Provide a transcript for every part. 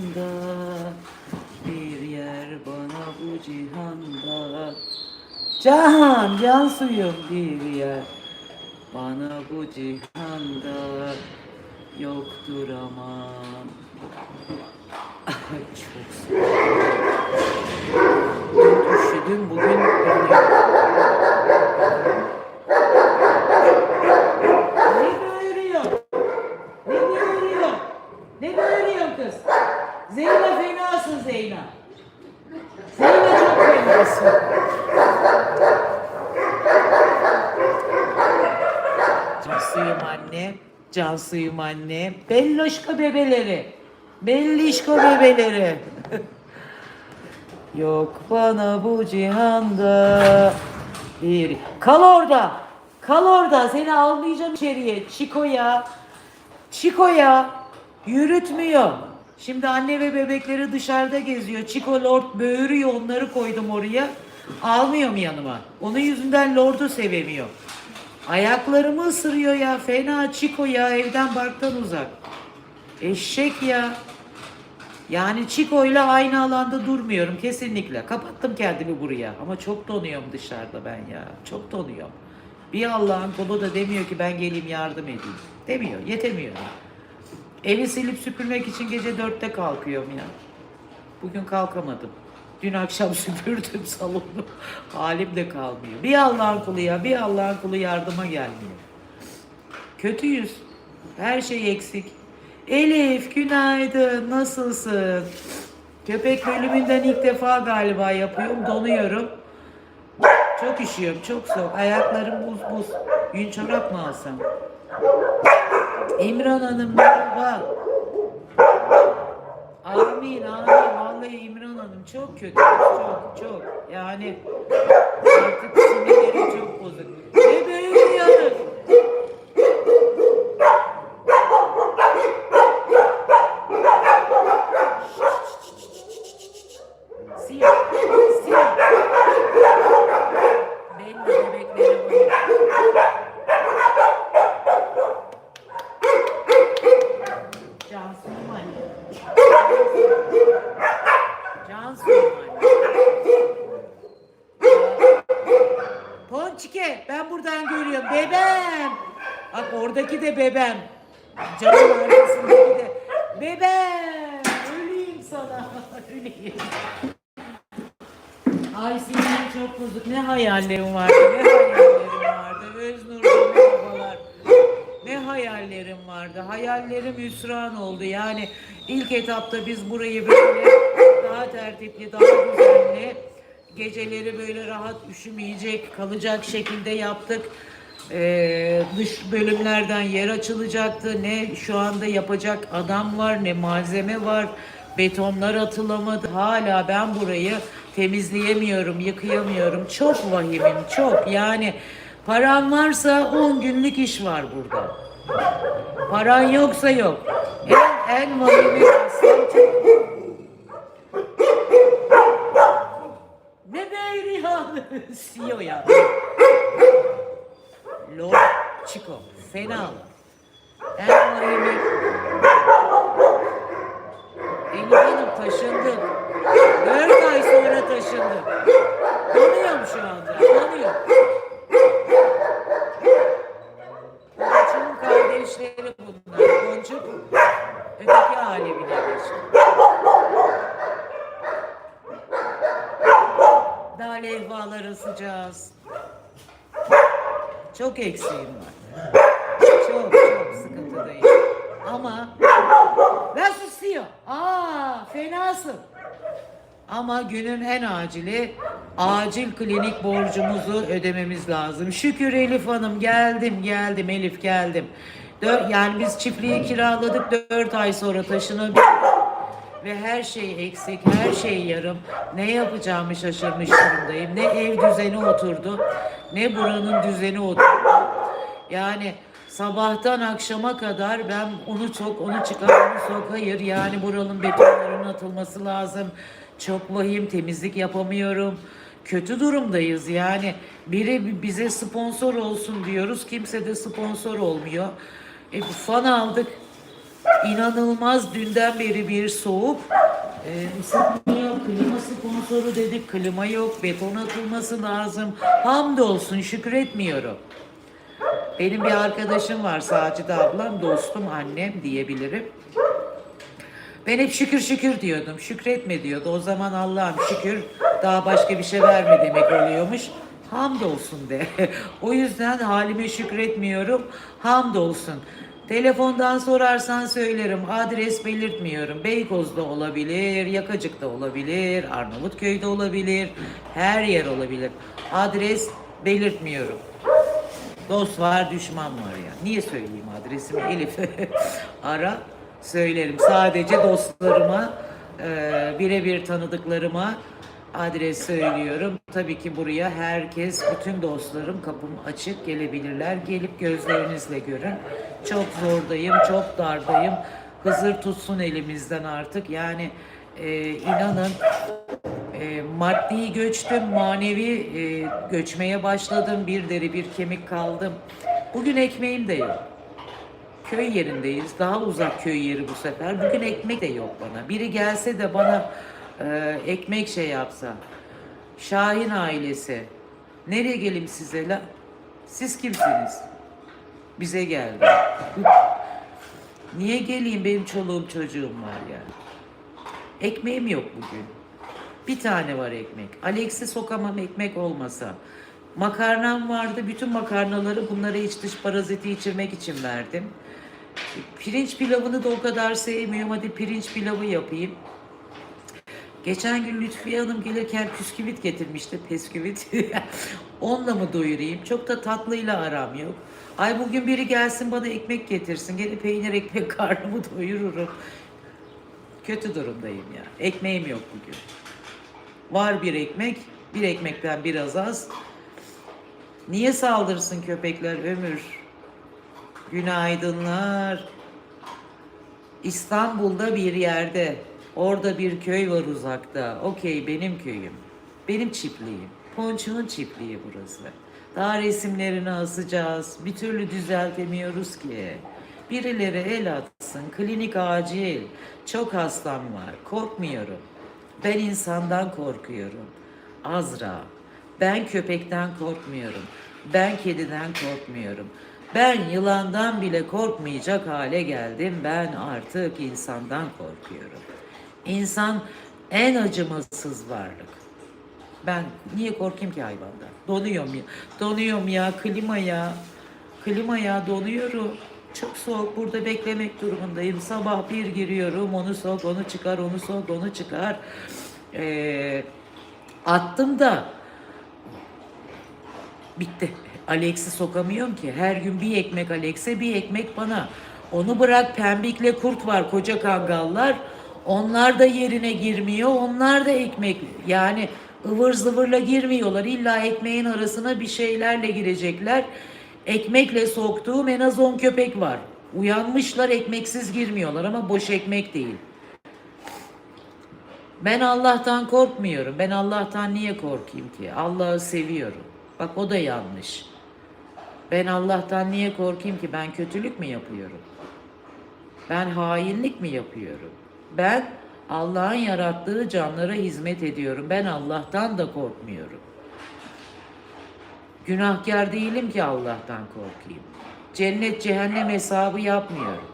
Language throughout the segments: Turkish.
cihanda bir yer bana bu cihanda. Can, can suyum. Bir yer bana bu cihanda. Yoktur aman. Çok üşüdüm bugün Ne bağırıyor? Ne bağırıyor? Ne bağırıyor kız? Zeyna fenasın Zeyna. Zeyna çok fenasın. Can suyum anne. Can suyum anne. Belloşka bebeleri. Bellişko bebeleri. Yok bana bu cihanda bir... Kal orada. Kal orada. Seni almayacağım içeriye. Çiko'ya. Çiko'ya. Yürütmüyor. Şimdi anne ve bebekleri dışarıda geziyor. Çiko Lord böğürüyor. Onları koydum oraya. Almıyorum yanıma. Onun yüzünden Lord'u sevemiyor. Ayaklarımı ısırıyor ya. Fena Çiko ya. Evden barktan uzak. Eşek ya. Yani Chico ile aynı alanda durmuyorum kesinlikle. Kapattım kendimi buraya. Ama çok donuyorum dışarıda ben ya. Çok donuyorum. Bir Allah'ın kulu da demiyor ki ben geleyim yardım edeyim. Demiyor. Yetemiyor. Evi silip süpürmek için gece dörtte kalkıyorum ya. Bugün kalkamadım. Dün akşam süpürdüm salonu. Halim de kalmıyor. Bir Allah'ın kulu ya. Bir Allah'ın kulu yardıma gelmiyor. Kötüyüz. Her şey eksik. Elif günaydın. Nasılsın? Köpek bölümünden ilk defa galiba yapıyorum. Donuyorum. Çok üşüyorum. Çok soğuk. Ayaklarım buz buz. Yün çorap mı alsam? İmran Hanım merhaba. Amin amin. Vallahi İmran Hanım çok kötü. Çok çok. Yani artık sinirleri çok bozuk. Ne böyle yanır? Siyah. Siyah. Belli bebekleri var. Cansu'nun anne. Cansu'nun anne. Ponçike ben buradan görüyorum. Bebem. Bak oradaki de bebem. Camın arkasındaki de. Bebem. Öleyim sana. Öleyim. Ay sinirim çok bozuk. Ne hayallerim vardı. Ne hayallerim vardı. Öznur merhabalar. Ne hayallerim vardı. Hayallerim hüsran oldu. Yani ilk etapta biz burayı böyle daha tertipli, daha düzenli, geceleri böyle rahat üşümeyecek, kalacak şekilde yaptık. Ee, dış bölümlerden yer açılacaktı. Ne şu anda yapacak adam var, ne malzeme var. Betonlar atılamadı. Hala ben burayı temizleyemiyorum, yıkayamıyorum. Çok vahimim, çok. Yani param varsa 10 günlük iş var burada. Paran yoksa yok. En, en vahimi aslında Ne beyrihanı? CEO ya. Lord Chico. Fena. En vahimi... Elif Hanım taşındık. Dört ay sonra taşındık. Donuyorum şu anda. Donuyorum. Boncuk'un kardeşleri bunlar. Boncuk öteki alemine geçti. Daha levhaları sıcağız. Çok eksiğim var. Çok çok sıkıntıdayım. Ama ben susuyor. Aa fenasın. Ama günün en acili acil klinik borcumuzu ödememiz lazım. Şükür Elif Hanım geldim geldim Elif geldim. Dö- yani biz çiftliği kiraladık 4 ay sonra taşınabildik. Ve her şey eksik, her şey yarım. Ne yapacağımı şaşırmış durumdayım. Ne ev düzeni oturdu, ne buranın düzeni oturdu. Yani sabahtan akşama kadar ben onu sok, onu çıkar, onu. Hayır yani buranın betonların atılması lazım. Çok vahim temizlik yapamıyorum. Kötü durumdayız yani. Biri bize sponsor olsun diyoruz. Kimse de sponsor olmuyor. E, fan aldık. İnanılmaz dünden beri bir soğuk. Ee, ısıtma yok, klima sponsoru dedik, klima yok, beton atılması lazım. Hamdolsun şükretmiyorum. Benim bir arkadaşım var Sacide ablam, dostum, annem diyebilirim. Ben hep şükür şükür diyordum. Şükretme diyordu. O zaman Allah'ım şükür daha başka bir şey verme demek oluyormuş. Hamdolsun de. o yüzden halime şükretmiyorum. Hamdolsun. Telefondan sorarsan söylerim. Adres belirtmiyorum. Beykoz'da olabilir, Yakacık'ta olabilir, Arnavutköy'de olabilir. Her yer olabilir. Adres belirtmiyorum. Dost var, düşman var ya. Niye söyleyeyim adresimi Elif? Ara söylerim. Sadece dostlarıma, e, birebir tanıdıklarıma adres söylüyorum. Tabii ki buraya herkes, bütün dostlarım kapım açık gelebilirler. Gelip gözlerinizle görün. Çok zordayım, çok dardayım. Hızır tutsun elimizden artık. Yani e, inanın e, maddi göçtüm, manevi e, göçmeye başladım. Bir deri bir kemik kaldım. Bugün ekmeğim de yok. Köy yerindeyiz. Daha uzak köy yeri bu sefer. Bugün ekmek de yok bana. Biri gelse de bana e, ekmek şey yapsa. Şahin ailesi. Nereye gelim size la? Siz kimsiniz? Bize geldi. Niye geleyim benim çoluğum çocuğum var ya. Ekmeğim yok bugün. Bir tane var ekmek. Alex'i sokamam ekmek olmasa. Makarnam vardı. Bütün makarnaları bunlara iç dış paraziti içirmek için verdim. Pirinç pilavını da o kadar sevmiyorum. Hadi pirinç pilavı yapayım. Geçen gün Lütfiye Hanım gelirken püsküvit getirmişti. Pesküvit. Onunla mı doyurayım? Çok da tatlıyla aram yok. Ay bugün biri gelsin bana ekmek getirsin. Gene peynir ekmek karnımı doyururum. Kötü durumdayım ya. Ekmeğim yok bugün. Var bir ekmek, bir ekmekten biraz az. Niye saldırsın köpekler ömür? Günaydınlar. İstanbul'da bir yerde. Orada bir köy var uzakta. Okey benim köyüm. Benim çiftliğim. Ponçu'nun çiftliği burası. Daha resimlerini asacağız. Bir türlü düzeltemiyoruz ki. Birileri el atsın. Klinik acil. Çok hastam var. Korkmuyorum. Ben insandan korkuyorum. Azra. Ben köpekten korkmuyorum. Ben kediden korkmuyorum. Ben yılandan bile korkmayacak hale geldim. Ben artık insandan korkuyorum. İnsan en acımasız varlık. Ben niye korkayım ki hayvandan? Donuyorum ya. Donuyorum ya klima ya. Klima ya donuyorum. Çok soğuk burada beklemek durumundayım. Sabah bir giriyorum onu sok onu çıkar onu sok onu çıkar. Ee, attım da bitti. Alex'i sokamıyorum ki. Her gün bir ekmek Alex'e bir ekmek bana. Onu bırak pembikle kurt var koca kangallar. Onlar da yerine girmiyor. Onlar da ekmek yani ıvır zıvırla girmiyorlar. İlla ekmeğin arasına bir şeylerle girecekler. Ekmekle soktuğum en az 10 köpek var. Uyanmışlar ekmeksiz girmiyorlar ama boş ekmek değil. Ben Allah'tan korkmuyorum. Ben Allah'tan niye korkayım ki? Allah'ı seviyorum. Bak o da yanlış. Ben Allah'tan niye korkayım ki? Ben kötülük mü yapıyorum? Ben hainlik mi yapıyorum? Ben Allah'ın yarattığı canlara hizmet ediyorum. Ben Allah'tan da korkmuyorum. Günahkar değilim ki Allah'tan korkayım. Cennet cehennem hesabı yapmıyorum.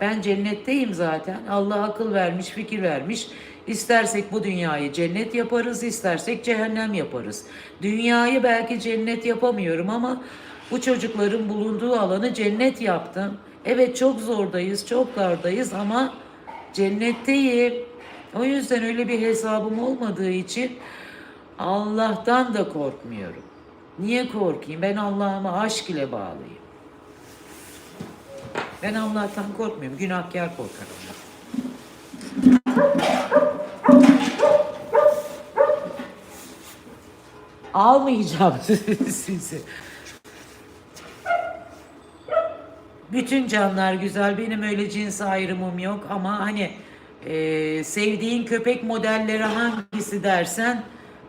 Ben cennetteyim zaten. Allah akıl vermiş, fikir vermiş. İstersek bu dünyayı cennet yaparız, istersek cehennem yaparız. Dünyayı belki cennet yapamıyorum ama bu çocukların bulunduğu alanı cennet yaptım. Evet çok zordayız, çok dardayız ama cennetteyim. O yüzden öyle bir hesabım olmadığı için Allah'tan da korkmuyorum. Niye korkayım? Ben Allah'ıma aşk ile bağlıyım. Ben Allah'tan korkmuyorum. Günahkar korkarım. Almayacağım sizi. Bütün canlar güzel. Benim öyle cins ayrımım yok ama hani e, sevdiğin köpek modelleri hangisi dersen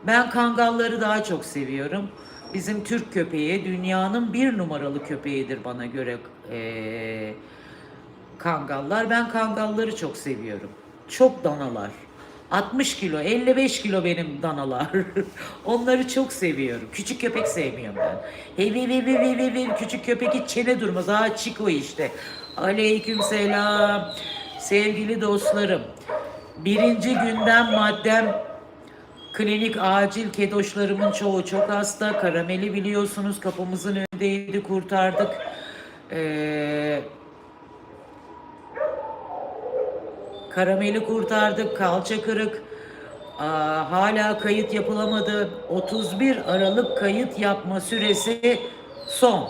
ben kangalları daha çok seviyorum. Bizim Türk köpeği dünyanın bir numaralı köpeğidir bana göre. E, kangallar. Ben kangalları çok seviyorum. Çok danalar. 60 kilo, 55 kilo benim danalar. Onları çok seviyorum. Küçük köpek sevmiyorum ben. Hey hey hey hey hey hey küçük köpek hiç çene durmaz. Ha Çiko işte. Aleyküm selam. Sevgili dostlarım. Birinci günden maddem Klinik acil kedoşlarımın çoğu çok hasta. Karameli biliyorsunuz kapımızın önündeydi kurtardık. Ee, karameli kurtardık. Kalça kırık. Aa, hala kayıt yapılamadı. 31 Aralık kayıt yapma süresi son.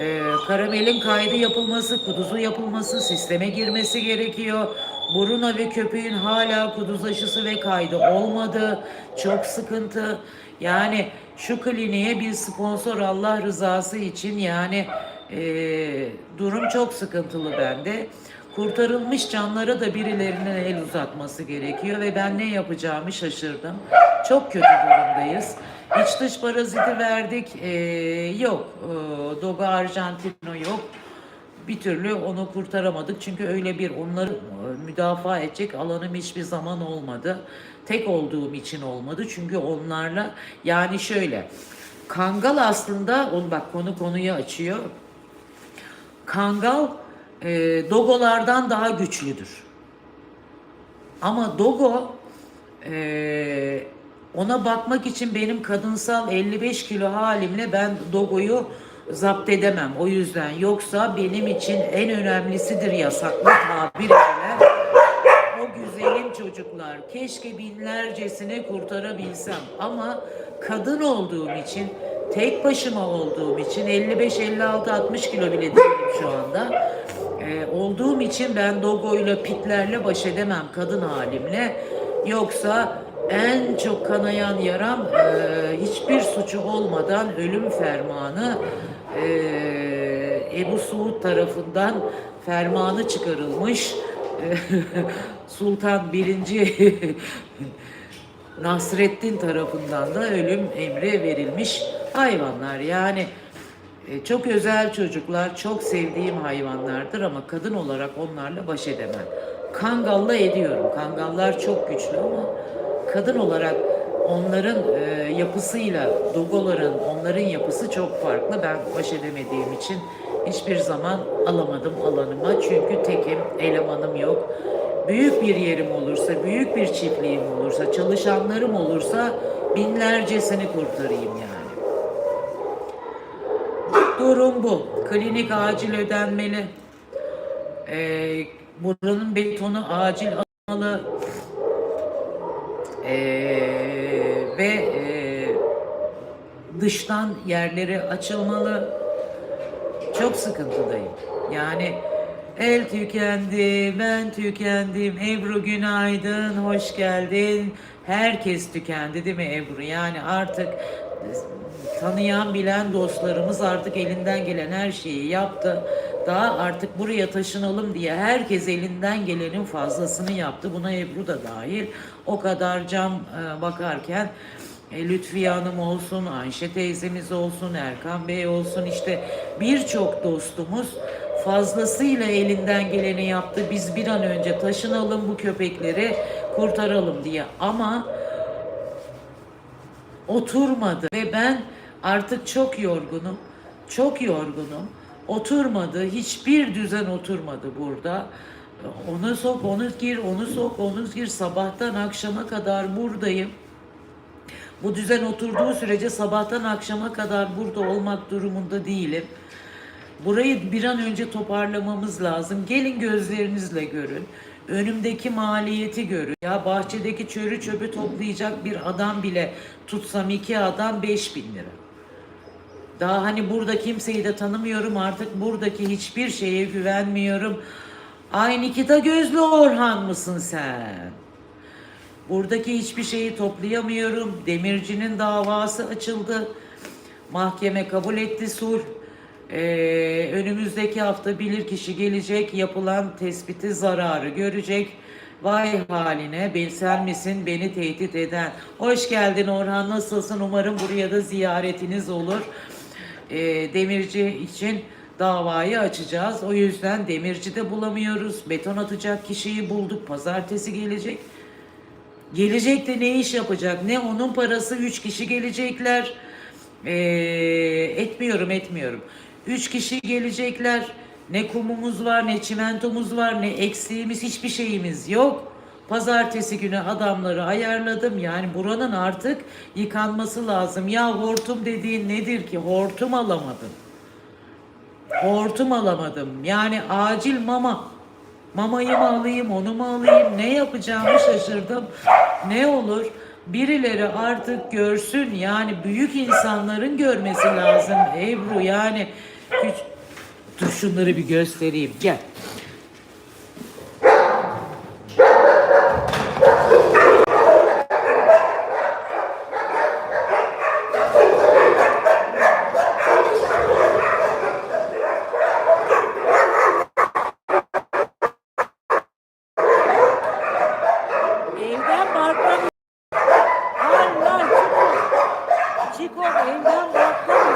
Ee, karamelin kaydı yapılması, kuduzu yapılması, sisteme girmesi gerekiyor. Buruna ve köpeğin hala kuduz aşısı ve kaydı olmadı. Çok sıkıntı. Yani şu kliniğe bir sponsor Allah rızası için yani ee, durum çok sıkıntılı bende. Kurtarılmış canlara da birilerinin el uzatması gerekiyor ve ben ne yapacağımı şaşırdım. Çok kötü durumdayız. İç dış paraziti verdik. Ee, yok. Ee, Doga Argentino yok. Bir türlü onu kurtaramadık. Çünkü öyle bir onları e, müdafaa edecek alanım hiçbir zaman olmadı. Tek olduğum için olmadı. Çünkü onlarla yani şöyle Kangal aslında onu bak konu konuyu açıyor. Kangal e, dogolardan daha güçlüdür. Ama dogo e, ona bakmak için benim kadınsal 55 kilo halimle ben dogoyu zapt edemem. O yüzden yoksa benim için en önemlisidir yasaklı tabir edilen o güzelim çocuklar. Keşke binlercesini kurtarabilsem ama kadın olduğum için tek başıma olduğum için 55 56 60 kilo bile değilim şu anda. Ee, olduğum için ben dogoyla pitlerle baş edemem kadın halimle. Yoksa en çok kanayan yaram e, hiçbir suçu olmadan ölüm fermanı e, Ebu Suud tarafından fermanı çıkarılmış. Sultan 1. Nasreddin tarafından da ölüm emri verilmiş hayvanlar. Yani e, çok özel çocuklar, çok sevdiğim hayvanlardır ama kadın olarak onlarla baş edemem. Kangalla ediyorum. Kangallar çok güçlü ama kadın olarak onların e, yapısıyla dogoların onların yapısı çok farklı. Ben baş edemediğim için hiçbir zaman alamadım alanıma. Çünkü tekim, elemanım yok. Büyük bir yerim olursa, büyük bir çiftliğim olursa, çalışanlarım olursa binlercesini kurtarayım yani. Durum bu. Klinik acil ödenmeli. Ee, buranın betonu acil alınmalı. Ee, ve e, dıştan yerleri açılmalı. Çok sıkıntıdayım. Yani el tükendi, ben tükendim. Ebru günaydın, hoş geldin. Herkes tükendi değil mi Ebru? Yani artık tanıyan bilen dostlarımız artık elinden gelen her şeyi yaptı. Daha artık buraya taşınalım diye herkes elinden gelenin fazlasını yaptı. Buna Ebru da dahil. O kadar cam e, bakarken e, Lütfiye Hanım olsun, Ayşe teyzemiz olsun, Erkan Bey olsun işte birçok dostumuz fazlasıyla elinden geleni yaptı. Biz bir an önce taşınalım bu köpekleri kurtaralım diye. Ama oturmadı ve ben artık çok yorgunum. Çok yorgunum. Oturmadı. Hiçbir düzen oturmadı burada. Onu sok, onu gir, onu sok, onu gir. Sabahtan akşama kadar buradayım. Bu düzen oturduğu sürece sabahtan akşama kadar burada olmak durumunda değilim. Burayı bir an önce toparlamamız lazım. Gelin gözlerinizle görün. Önümdeki maliyeti görün. Ya bahçedeki çörü çöpü toplayacak bir adam bile tutsam iki adam 5000 lira. Daha hani burada kimseyi de tanımıyorum artık buradaki hiçbir şeye güvenmiyorum. Ay Nikita gözlü Orhan mısın sen? Buradaki hiçbir şeyi toplayamıyorum. Demircinin davası açıldı. Mahkeme kabul etti sulh. Ee, önümüzdeki hafta bilirkişi gelecek, yapılan tespiti zararı görecek. Vay haline, ben sen misin beni tehdit eden? Hoş geldin Orhan, nasılsın? Umarım buraya da ziyaretiniz olur. Ee, demirci için davayı açacağız. O yüzden demirci de bulamıyoruz. Beton atacak kişiyi bulduk. Pazartesi gelecek. Gelecek de ne iş yapacak? Ne onun parası? Üç kişi gelecekler. Ee, etmiyorum etmiyorum. Üç kişi gelecekler. Ne kumumuz var, ne çimentomuz var, ne eksiğimiz, hiçbir şeyimiz yok. Pazartesi günü adamları ayarladım. Yani buranın artık yıkanması lazım. Ya hortum dediğin nedir ki? Hortum alamadım. Hortum alamadım. Yani acil mama. Mamayı mı alayım, onu mu alayım? Ne yapacağımı şaşırdım. Ne olur? Birileri artık görsün. Yani büyük insanların görmesi lazım Ebru. Yani küç... Dur şunları bir göstereyim. Gel. Evden barktan Allah Çiko. Çiko evden barktan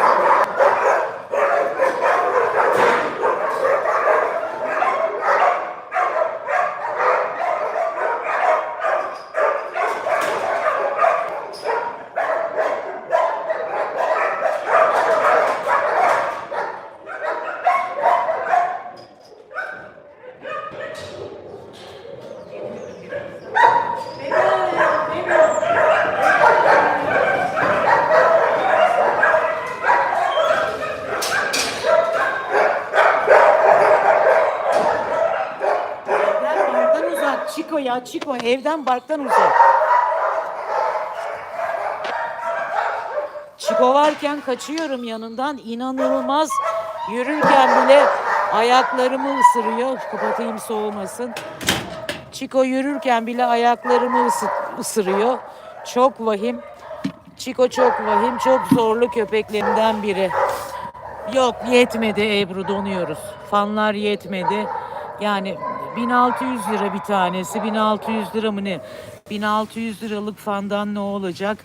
Evden barktan uzak. Çiko ya Çiko evden barktan uzak. Çiko varken kaçıyorum yanından. İnanılmaz. Yürürken bile ayaklarımı ısırıyor. Kapatayım soğumasın. Çiko yürürken bile ayaklarımı ısı- ısırıyor. Çok vahim. Çiko çok vahim. Çok zorlu köpeklerinden biri. Yok yetmedi Ebru donuyoruz. Fanlar yetmedi. Yani 1600 lira bir tanesi. 1600 lira mı ne? 1600 liralık fandan ne olacak?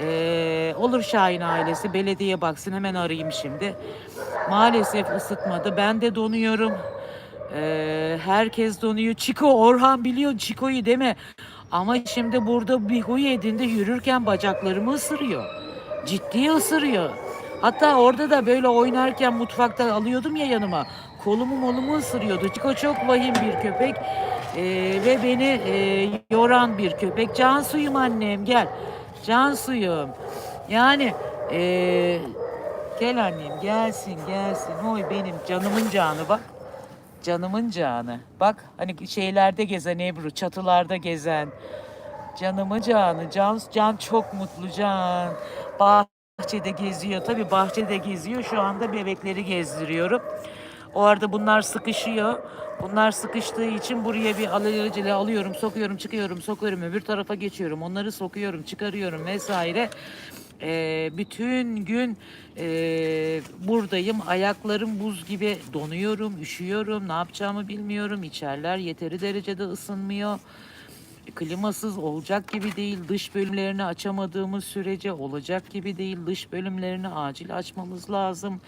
Ee, olur Şahin ailesi. Belediye baksın hemen arayayım şimdi. Maalesef ısıtmadı. Ben de donuyorum. Ee, herkes donuyor. Çiko Orhan biliyor Çiko'yu mi? Ama şimdi burada bir huy edindi yürürken bacaklarımı ısırıyor. Ciddi ısırıyor. Hatta orada da böyle oynarken mutfakta alıyordum ya yanıma. Kolumu molumu ısırıyordu. Çiko çok vahim bir köpek. Ee, ve beni e, yoran bir köpek. Can suyum annem gel. Can suyum. Yani e, gel annem gelsin gelsin. Oy benim canımın canı bak. Canımın canı. Bak hani şeylerde gezen Ebru, çatılarda gezen. Canımın canı. Can, can çok mutlu can. Bahçede geziyor. Tabii bahçede geziyor. Şu anda bebekleri gezdiriyorum. O arada bunlar sıkışıyor. Bunlar sıkıştığı için buraya bir alacele alıyorum, sokuyorum, çıkıyorum, sokuyorum, öbür tarafa geçiyorum. Onları sokuyorum, çıkarıyorum vesaire. Ee, bütün gün e, buradayım. Ayaklarım buz gibi donuyorum, üşüyorum. Ne yapacağımı bilmiyorum. İçeriler yeteri derecede ısınmıyor. Klimasız olacak gibi değil. Dış bölümlerini açamadığımız sürece olacak gibi değil. Dış bölümlerini acil açmamız lazım.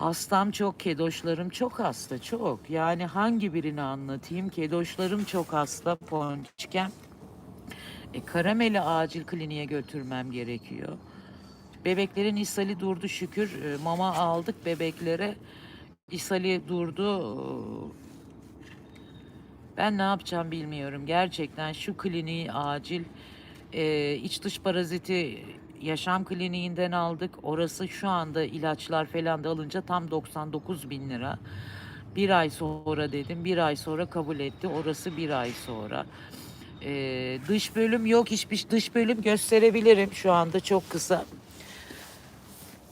Hastam çok, kedoşlarım çok hasta, çok. Yani hangi birini anlatayım? Kedoşlarım çok hasta, ponçiken. E, Karamel'i acil kliniğe götürmem gerekiyor. Bebeklerin ishali durdu şükür. E, mama aldık bebeklere. İshali durdu. Ben ne yapacağım bilmiyorum. Gerçekten şu kliniği acil e, iç dış paraziti yaşam kliniğinden aldık. Orası şu anda ilaçlar falan da alınca tam 99 bin lira. Bir ay sonra dedim. Bir ay sonra kabul etti. Orası bir ay sonra. E, dış bölüm yok. Hiçbir dış bölüm gösterebilirim şu anda çok kısa.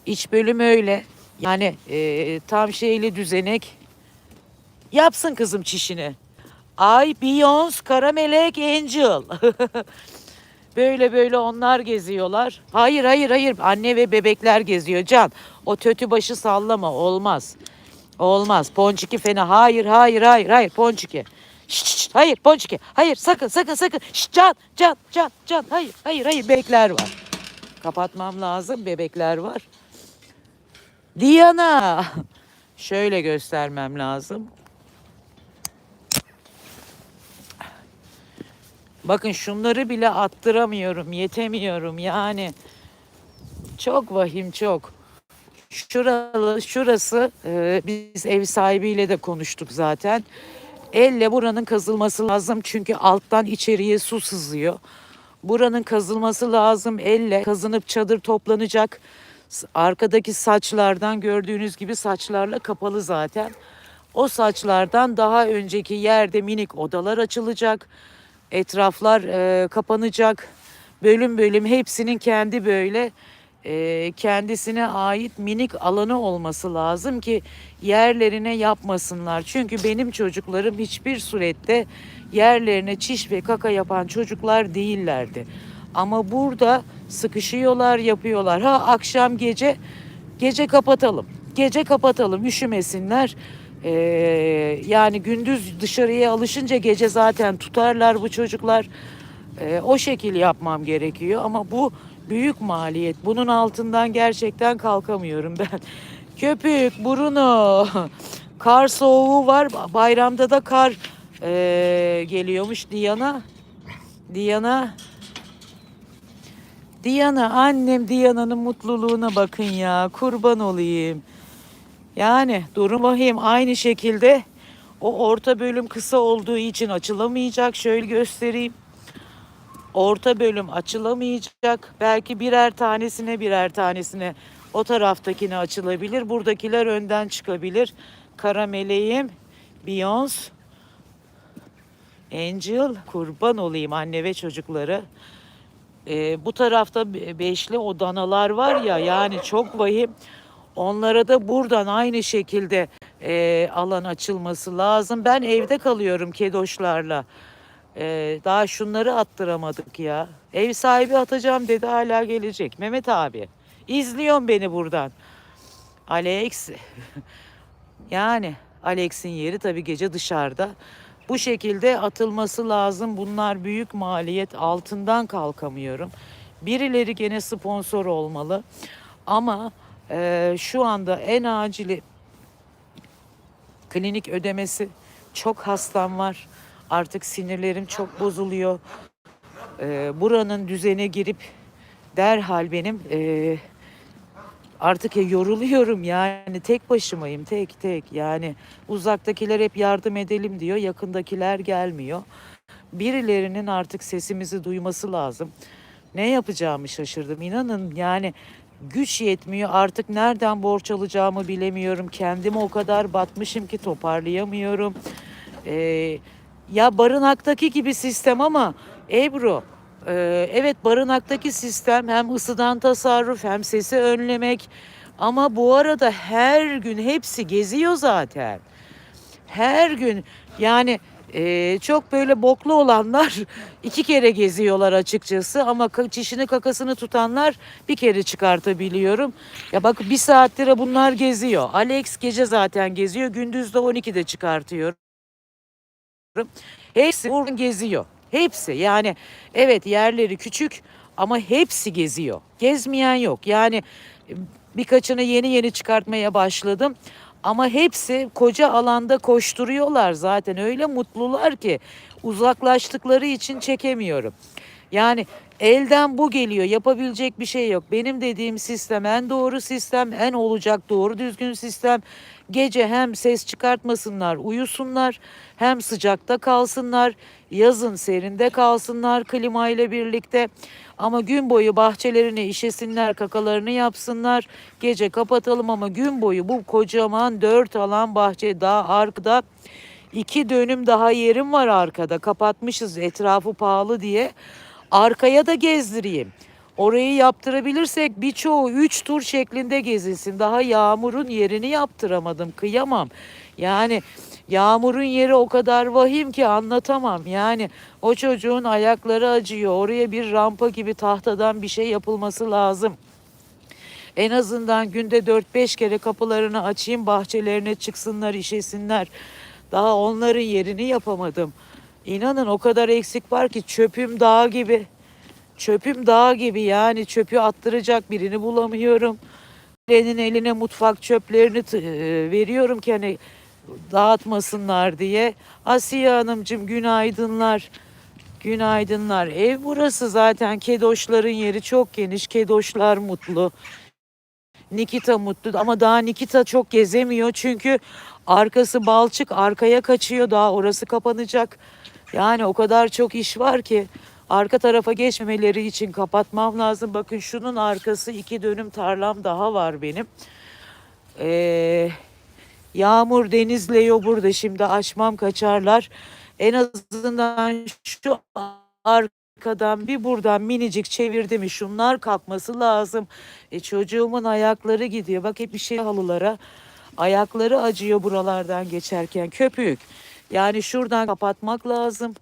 İç bölüm öyle. Yani e, tam şeyli düzenek. Yapsın kızım çişini. Ay Beyoncé, Karamelek, Angel. böyle böyle onlar geziyorlar. Hayır hayır hayır anne ve bebekler geziyor Can. O tötü başı sallama olmaz. Olmaz. Ponçiki fena. Hayır hayır hayır hayır Ponçiki. Şşt, şşt, hayır Ponçiki. Hayır sakın sakın sakın. Şşt, can can can can. Hayır hayır hayır bebekler var. Kapatmam lazım bebekler var. Diana. Şöyle göstermem lazım. Bakın şunları bile attıramıyorum, yetemiyorum yani. Çok vahim çok. Şuralı, şurası e, biz ev sahibiyle de konuştuk zaten. Elle buranın kazılması lazım çünkü alttan içeriye su sızıyor. Buranın kazılması lazım elle kazınıp çadır toplanacak. Arkadaki saçlardan gördüğünüz gibi saçlarla kapalı zaten. O saçlardan daha önceki yerde minik odalar açılacak. Etraflar e, kapanacak. Bölüm bölüm hepsinin kendi böyle e, kendisine ait minik alanı olması lazım ki yerlerine yapmasınlar. Çünkü benim çocuklarım hiçbir surette yerlerine çiş ve kaka yapan çocuklar değillerdi. Ama burada sıkışıyorlar, yapıyorlar. Ha akşam gece gece kapatalım. Gece kapatalım, üşümesinler. Ee, yani gündüz dışarıya alışınca gece zaten tutarlar bu çocuklar. Ee, o şekil yapmam gerekiyor ama bu büyük maliyet. Bunun altından gerçekten kalkamıyorum ben. Köpük, Bruno, kar soğuğu var. Bayramda da kar ee, geliyormuş Diana. Diana. Diana annem Diana'nın mutluluğuna bakın ya. Kurban olayım. Yani durum vahim aynı şekilde o orta bölüm kısa olduğu için açılamayacak. Şöyle göstereyim. Orta bölüm açılamayacak. Belki birer tanesine birer tanesine o taraftakine açılabilir. Buradakiler önden çıkabilir. Kara meleğim, Beyoncé, Angel, kurban olayım anne ve çocukları. Ee, bu tarafta be- beşli o danalar var ya yani çok vahim. Onlara da buradan aynı şekilde e, alan açılması lazım. Ben evde kalıyorum kedoşlarla. Ee, daha şunları attıramadık ya. Ev sahibi atacağım dedi hala gelecek. Mehmet abi. İzliyorsun beni buradan. Alex. yani Alex'in yeri tabii gece dışarıda. Bu şekilde atılması lazım. Bunlar büyük maliyet. Altından kalkamıyorum. Birileri gene sponsor olmalı. Ama e, şu anda en acili klinik ödemesi. Çok hastam var. Artık sinirlerim çok bozuluyor. Ee, buranın düzene girip derhal benim e, artık ya yoruluyorum yani tek başımayım tek tek yani uzaktakiler hep yardım edelim diyor yakındakiler gelmiyor. Birilerinin artık sesimizi duyması lazım. Ne yapacağımı şaşırdım inanın yani güç yetmiyor artık nereden borç alacağımı bilemiyorum. Kendime o kadar batmışım ki toparlayamıyorum. Ee, ya barınaktaki gibi sistem ama Ebru e, evet barınaktaki sistem hem ısıdan tasarruf hem sesi önlemek ama bu arada her gün hepsi geziyor zaten. Her gün yani e, çok böyle boklu olanlar iki kere geziyorlar açıkçası ama çişini kakasını tutanlar bir kere çıkartabiliyorum. Ya bak bir saattir bunlar geziyor. Alex gece zaten geziyor gündüz de 12'de çıkartıyorum. Hepsi buradan geziyor. Hepsi yani evet yerleri küçük ama hepsi geziyor. Gezmeyen yok. Yani e, birkaçını yeni yeni çıkartmaya başladım. Ama hepsi koca alanda koşturuyorlar zaten öyle mutlular ki uzaklaştıkları için çekemiyorum. Yani elden bu geliyor yapabilecek bir şey yok. Benim dediğim sistem en doğru sistem en olacak doğru düzgün sistem. Gece hem ses çıkartmasınlar uyusunlar hem sıcakta kalsınlar yazın serinde kalsınlar klima ile birlikte. Ama gün boyu bahçelerini işesinler kakalarını yapsınlar. Gece kapatalım ama gün boyu bu kocaman dört alan bahçe daha arkada iki dönüm daha yerim var arkada kapatmışız etrafı pahalı diye. Arkaya da gezdireyim. Orayı yaptırabilirsek birçoğu üç tur şeklinde gezilsin. Daha yağmurun yerini yaptıramadım. Kıyamam. Yani yağmurun yeri o kadar vahim ki anlatamam. Yani o çocuğun ayakları acıyor. Oraya bir rampa gibi tahtadan bir şey yapılması lazım. En azından günde 4-5 kere kapılarını açayım, bahçelerine çıksınlar, işesinler. Daha onların yerini yapamadım. İnanın o kadar eksik var ki çöpüm dağ gibi. Çöpüm dağ gibi yani çöpü attıracak birini bulamıyorum. birilerinin eline mutfak çöplerini e, veriyorum ki hani dağıtmasınlar diye. Asiye Hanımcığım günaydınlar. Günaydınlar. Ev burası zaten kedoşların yeri çok geniş. Kedoşlar mutlu. Nikita mutlu ama daha Nikita çok gezemiyor çünkü arkası balçık arkaya kaçıyor daha orası kapanacak. Yani o kadar çok iş var ki arka tarafa geçmemeleri için kapatmam lazım. Bakın şunun arkası iki dönüm tarlam daha var benim. Ee, Yağmur denizleyo burada şimdi açmam kaçarlar. En azından şu arkadan bir buradan minicik çevirdi mi şunlar kalkması lazım. E çocuğumun ayakları gidiyor. Bak hep bir şey halılara. Ayakları acıyor buralardan geçerken köpük. Yani şuradan kapatmak lazım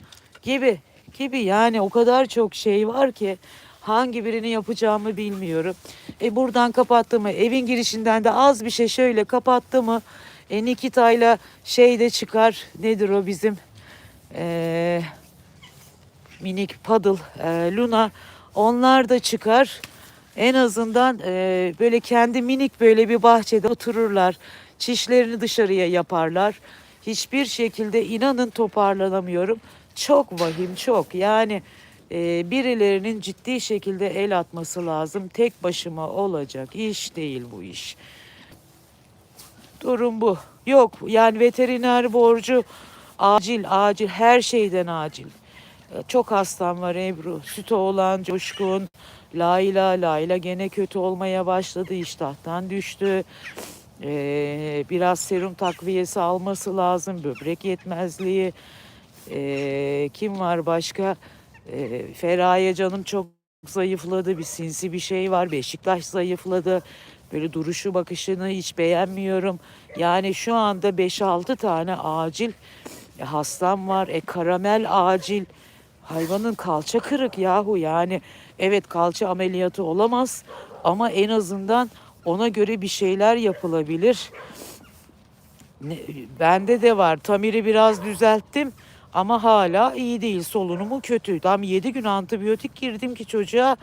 gibi gibi yani o kadar çok şey var ki hangi birini yapacağımı bilmiyorum. E buradan kapattı mı evin girişinden de az bir şey şöyle kapattı mı e Nikita'yla şey de çıkar nedir o bizim eee minik paddle, e, Luna onlar da çıkar. En azından e, böyle kendi minik böyle bir bahçede otururlar. Çişlerini dışarıya yaparlar. Hiçbir şekilde inanın toparlanamıyorum. Çok vahim çok. Yani e, birilerinin ciddi şekilde el atması lazım. Tek başıma olacak iş değil bu iş. Durum bu. Yok yani veteriner borcu acil acil her şeyden acil. E, Çok hastam var Ebru. Sütü olan coşkun. Layla Layla gene kötü olmaya başladı. iştahtan düştü. Ee, biraz serum takviyesi alması lazım. Böbrek yetmezliği. Ee, kim var başka? Ee, Feraye canım çok zayıfladı. Bir sinsi bir şey var. Beşiktaş zayıfladı. Böyle duruşu bakışını hiç beğenmiyorum. Yani şu anda 5-6 tane acil e, hastam var. E karamel acil. Hayvanın kalça kırık yahu yani. Evet kalça ameliyatı olamaz ama en azından ona göre bir şeyler yapılabilir. Ne- Bende de var. Tamir'i biraz düzelttim ama hala iyi değil. Solunumu kötü. Tam 7 gün antibiyotik girdim ki çocuğa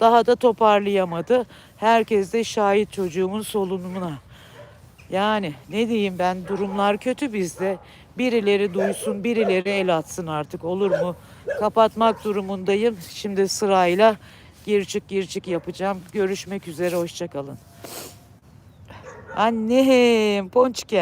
daha da toparlayamadı. Herkes de şahit çocuğumun solunumuna. Yani ne diyeyim ben durumlar kötü bizde. Birileri duysun, birileri el atsın artık olur mu? Kapatmak durumundayım. Şimdi sırayla gir çık gir çık yapacağım. Görüşmek üzere hoşçakalın. Annem ponçike.